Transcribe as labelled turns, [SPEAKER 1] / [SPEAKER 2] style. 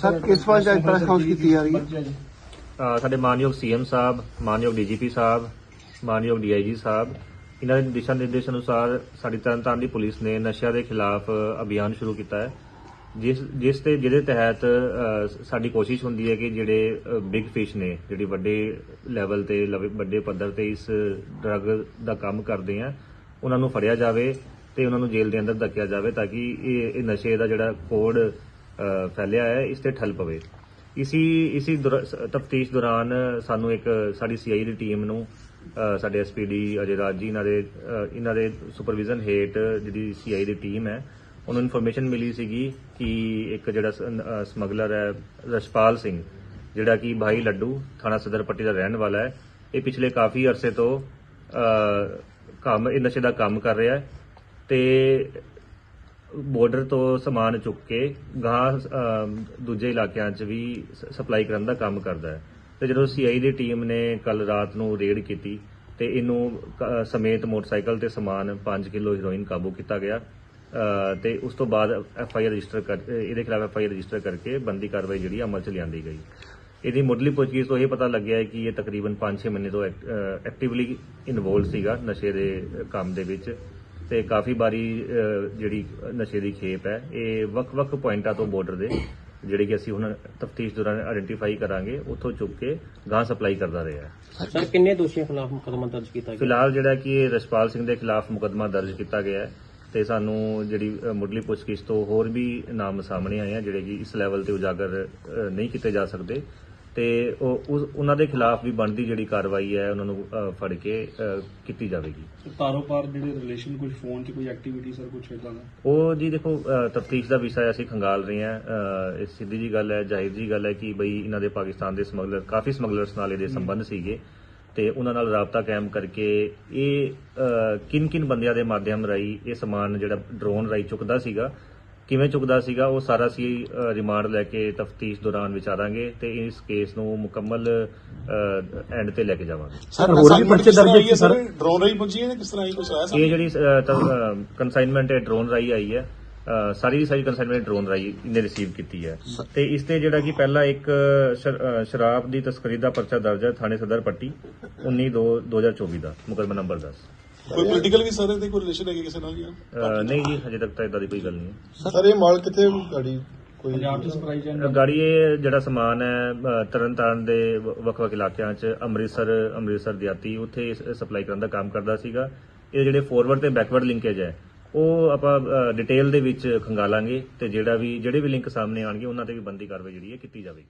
[SPEAKER 1] Sir ਕਿਸ ਵਾਰ ਅੱਜ press conference ਕੀਤੀ ਜਾ ਰਹੀ ਹੈ?
[SPEAKER 2] ਅ, ਸਾਡੇ ਮਾਨਯੋਗ ਸੀਐਮ ਸਾਹਿਬ ਮਾਨਯੋਗ ਡੀਜੀਪੀ ਸਾਹਿਬ ਮਾਨਯੋਗ ਡੀਆਈਜੀ ਸਾਹਿਬ ਇਹਨਾਂ ਦੇ ਦਿਸ਼ਾ ਨਿਰਦੇਸ਼ ਅਨੁਸਾਰ ਸਾਡੀ ਤਰਨਤਾਰਨ ਦੀ ਪੁਲਿਸ ਨੇ ਨਸ਼ਿਆਂ ਦੇ ਖਿਲਾਫ ਅਭਿਆਨ ਸ਼ੁਰੂ ਕੀਤਾ ਹੈ। ਜਿਸ ਜਿਸ ਤੇ ਜਿਹਦੇ ਤਹਿਤ ਅ, ਸਾਡੀ ਕੋਸ਼ਿਸ਼ ਹੁੰਦੀ ਹੈ ਕਿ ਜਿਹੜੇ ਬਿਗ ਫਿਸ਼ ਨੇ ਜਿਹੜੀ ਵੱਡੇ ਲੈਵਲ ਤੇ ਲਵੇ- ਵੱਡੇ ਪੱਧਰ ਤੇ ਇਸ ਡਰੱਗ ਦਾ ਕੰਮ ਕਰਦੇ ਆ ਉਹਨਾਂ ਨੂੰ ਫੜਿਆ ਜਾਵੇ ਤੇ ਉਹਨਾਂ ਨੂੰ ਜੇਲ੍ਹ ਦੇ ਅੰਦਰ ਧੱਕਿਆ ਜਾਵੇ ਤਾਂ ਕਿ ਇਹ ਇਹ ਨਸ਼ੇ ਦਾ ਜਿਹੜਾ ਕੋਡ ਫੈਲਿਆ ਹੈ ਇਸ ਤੇ ਠੱਲ ਪਵੇ। ਇਸੀ ਇਸੀ ਤਫਤੀਸ਼ ਦੌਰਾਨ ਸਾਨੂੰ ਇੱਕ ਸਾਡੀ ਸੀਆਈ ਦੀ ਟੀਮ ਨੂੰ ਅ, ਸਾਡੇ ਐਸਪੀਡੀ ਅਜੇ ਰਾਜ ਜੀ ਇਹਨਾਂ ਦੇ ਇਹਨਾਂ ਦੇ ਸੁਪਰਵਿਜ਼ਨ ਹੇਠ ਜਿਹੜੀ ਸੀਆਈ ਦੀ ਟੀਮ ਹੈ ਉਹਨੂੰ ਇਨਫੋਰਮੇਸ਼ਨ ਮਿਲੀ ਸੀਗੀ ਕਿ ਇੱਕ ਜਿਹੜਾ ਸਮਗਲਰ ਹੈ ਰਸ਼ਪਾਲ ਸਿੰਘ ਜਿਹੜਾ ਕਿ ਭਾਈ ਲੱਡੂ ਥਾਣਾ ਸਦਰ ਪੱਟੀ ਦਾ ਰਹਿਣ ਵਾਲਾ ਹੈ ਇਹ ਪਿਛਲੇ ਕਾਫੀ ਅਰਸੇ ਤੋਂ ਕੰਮ ਇਹ ਨਸ਼ੇ ਦਾ ਕੰਮ ਕਰ ਰਿਹਾ ਹੈ ਤੇ ਬਾਰਡਰ ਤੋਂ ਸਮਾਨ ਚੁੱਕ ਕੇ ਗਾਂ ਦੂਜੇ ਇਲਾਕਿਆਂ 'ਚ ਵੀ ਸਪਲਾਈ ਕਰਨ ਦਾ ਕੰਮ ਕਰਦਾ ਹੈ। ਤੇ ਜਦੋਂ ਸੀਆਈ ਦੀ ਟੀਮ ਨੇ ਕੱਲ ਰਾਤ ਨੂੰ ਰੇਡ ਕੀਤੀ ਤੇ ਇਹਨੂੰ ਸਮੇਤ ਮੋਟਰਸਾਈਕਲ ਤੇ ਸਮਾਨ 5 ਕਿਲੋ ਹੀਰੋਇਨ ਕਾਬੂ ਕੀਤਾ ਗਿਆ। ਅ, ਤੇ ਉਸ ਤੋਂ ਬਾਅਦ ਐਫ ਆਈ ਆਰ ਰਜਿਸਟਰ ਕਰ ਇਹਦੇ ਖਿਲਾਫ ਐਫ ਆਈ ਆਰ ਰਜਿਸਟਰ ਕਰਕੇ ਬੰਦੀ ਕਾਰਵਾਈ ਜਿਹੜੀ ਅਮਲ 'ਚ ਲਿਆਂਦੀ ਗਈ। ਇਹਦੀ ਮੁੱਢਲੀ ਪੁੱਛਗਿੱਛ ਤੋਂ ਇਹ ਪਤਾ ਲੱਗਿਆ ਹੈ ਕਿ ਇਹ ਤਕਰੀਬਨ 5-6 ਮਹੀਨੇ ਤੋਂ ਐਕਟਿਵਲੀ ਇਨਵੋਲਵ ਸੀਗਾ ਨਸ਼ੇ ਦੇ ਕੰਮ ਦੇ ਵਿੱਚ। ਤੇ ਕਾਫੀ ਬਾਰੀ ਜਿਹੜੀ ਨਸ਼ੇ ਦੀ ਖੇਪ ਹੈ ਇਹ ਵੱਖ-ਵੱਖ ਪੁਆਇੰਟਾਂ ਤੋਂ ਬਾਰਡਰ ਦੇ ਜਿਹੜੇ ਕਿ ਅਸੀਂ ਹੁਣ ਤਫਤੀਸ਼ ਦੌਰਾਨ ਆਇਡੈਂਟੀਫਾਈ ਕਰਾਂਗੇ ਉੱਥੋਂ ਚੁੱਕ ਕੇ ਗਾਂ ਸਪਲਾਈ ਕਰਦਾ ਰਿਹਾ।
[SPEAKER 3] ਸਰ ਕਿੰਨੇ ਦੋਸ਼ੀਆਂ ਖਿਲਾਫ ਮੁਕੱਦਮਾ ਦਰਜ ਕੀਤਾ ਗਿਆ?
[SPEAKER 2] ਫਿਲਹਾਲ ਜਿਹੜਾ ਕਿ ਇਹ ਰਸ਼ਪਾਲ ਸਿੰਘ ਦੇ ਖਿਲਾਫ ਮੁਕੱਦਮਾ ਦਰਜ ਕੀਤਾ ਗਿਆ ਹੈ ਤੇ ਸਾਨੂੰ ਜਿਹੜੀ ਮੁੱਢਲੀ ਪੁੱਛਗਿੱਛ ਤੋਂ ਹੋਰ ਵੀ ਨਾਮ ਸਾਹਮਣੇ ਆਏ ਆ ਜਿਹੜੇ ਕਿ ਇਸ ਲੈਵਲ ਤੇ ਉਜਾਗਰ ਨਹੀਂ ਕੀਤੇ ਜਾ ਸਕਦੇ। ਤੇ ਉਹ ਉਸ- ਉਹਨਾਂ ਦੇ ਖਿਲਾਫ ਵੀ ਬਣਦੀ ਜਿਹੜੀ ਕਾਰਵਾਈ ਹੈ ਉਹਨਾਂ ਨੂੰ ਅ, ਫੜ ਕੇ ਅ, ਕੀਤੀ ਜਾਵੇਗੀ।
[SPEAKER 4] ਤਾਰੋ ਪਾਰ ਜਿਹੜੇ ਰਿਲੇਸ਼ਨ ਕੁਝ ਫੋਨ 'ਚ ਕੋਈ ਐਕਟੀਵਿਟੀ ਸਰ ਕੁਝ ਇਦਾਂ ਦਾ?
[SPEAKER 2] ਉਹ ਜੀ ਦੇਖੋ ਤਫਤੀਸ਼ ਦਾ ਵਿਸ਼ਾ ਅਸੀਂ ਖੰਗਾਲ ਰਹੇ ਹਾਂ। ਅ, ਇਹ ਸਿੱਧੀ ਜੀ ਗੱਲ ਹੈ ਜ਼ਾਹਿਰ ਜੀ ਗੱਲ ਹੈ ਕਿ ਬਈ ਇਹਨਾਂ ਦੇ ਪਾਕਿਸਤਾਨ ਦੇ ਸਮਗਲਰ ਕਾਫੀ ਸਮਗਲਰਸ ਨਾਲ ਇਹਦੇ ਸੰਬੰਧ ਸੀਗੇ। ਤੇ ਉਹਨਾਂ ਨਾਲ ਰਾਬਤਾ ਕਾਇਮ ਕਰਕੇ ਇਹ ਕਿਨ ਕਿਨ ਬੰਦਿਆਂ ਦੇ ਮਾਧਿਅਮ ਰਾਹੀਂ ਇਹ ਸਮਾਨ ਜਿਹੜਾ ਡਰੋਨ ਰਾਹੀਂ ਚੁੱਕਦਾ ਸੀਗਾ ਕਿਵੇਂ ਚੁੱਕਦਾ ਸੀਗਾ ਉਹ ਸਾਰਾ ਸੀ ਰਿਮਾਂਡ ਲੈ ਕੇ ਤਫਤੀਸ਼ ਦੌਰਾਨ ਵਿਚਾਰਾਂਗੇ ਤੇ ਇਸ ਕੇਸ ਨੂੰ ਮੁਕੰਮਲ ਐਂਡ ਤੇ ਲੈ ਕੇ ਜਾਵਾਂਗੇ।
[SPEAKER 5] ਸਰ ਹੋਰ ਵੀ ਪਰਚੇ ਦਰਜ ਸਰ?
[SPEAKER 4] ਡਰੋਨ ਰਹੀ ਪਹੁੰਚੀ ਹੈ ਜਾਂ ਕਿਸ ਤਰ੍ਹਾਂ ਹੀ ਕੁਝ ਆਇਆ
[SPEAKER 2] ਇਹ ਜਿਹੜੀ ਕੰਸਾਈਨਮੈਂਟ ਹੈ ਡਰੋਨ ਰਾਈ ਆਈ ਹੈ। ਸਾਰੀ ਦੀ ਸਾਰੀ ਕੰਸਾਈਨਮੈਂਟ ਡਰੋਨ ਰਾਈ ਇਹਨੇ ਰਿਸੀਵ ਕੀਤੀ ਹੈ। ਤੇ ਇਸ ਤੇ ਜਿਹੜਾ ਕਿ ਪਹਿਲਾ ਇੱਕ ਸ਼ਰਾਬ ਦੀ ਤਸਕਰੀ ਦਾ ਪਰਚਾ ਦਰਜ ਹੈ ਥਾਣੇ ਸਦਰ ਪੱਟੀ 19 2 2024 ਦਾ ਮੁਕੱਦਮਾ ਨੰਬਰ 10
[SPEAKER 4] ਕੋਈ ਪੋਲੀਟੀਕਲ ਵੀ ਸਰ ਇਹਦੇ ਕੋਈ ਰਿਲੇਸ਼ਨ ਹੈਗੀ ਕਿਸੇ ਨਾਲ ਜਾਂ
[SPEAKER 2] ਅ, ਨਹੀਂ ਜੀ ਹਜੇ ਤੱਕ ਤਾਂ ਇਦਾਂ ਦੀ ਕੋਈ ਗੱਲ ਨਹੀਂ
[SPEAKER 5] ਸਰ ਇਹ ਮਾਲ ਕਿੱਥੇ ਗਾੜੀ ਕੋਈ
[SPEAKER 4] ਪੰਜਾਬ 'ਚ ਸਪਲਾਈ
[SPEAKER 2] ਅ, ਗਾੜੀ ਇਹ ਜਿਹੜਾ ਸਮਾਨ ਹੈ ਤਰਨਤਾਰਨ ਦੇ ਵੱਖ-ਵੱਖ ਇਲਾਕਿਆਂ 'ਚ ਅੰਮ੍ਰਿਤਸਰ ਅੰਮ੍ਰਿਤਸਰ ਦਿਆਤੀ ਉੱਥੇ ਸਪਲਾਈ ਕਰਨ ਦਾ ਕੰਮ ਕਰਦਾ ਸੀਗਾ। ਇਹ ਜਿਹੜੇ ਫੋਰਵਰਡ ਤੇ ਬੈਕਵਰਡ ਲਿੰਕੇਜ ਹੈ ਉਹ ਆਪਾਂ ਡਿਟੇਲ ਦੇ ਵਿੱਚ ਖੰਗਾਲਾਂਗੇ ਤੇ ਜਿਹੜਾ ਵੀ ਜਿਹੜੇ ਵੀ ਲਿੰਕ ਸਾਹਮਣੇ ਆਣਗੇ ਉਹਨਾਂ ਤੇ ਵੀ ਬੰਦੀ ਕਾਰਵਾਈ ਜਿਹੜੀ ਹੈ ਕੀਤੀ ਜਾਵੇਗੀ।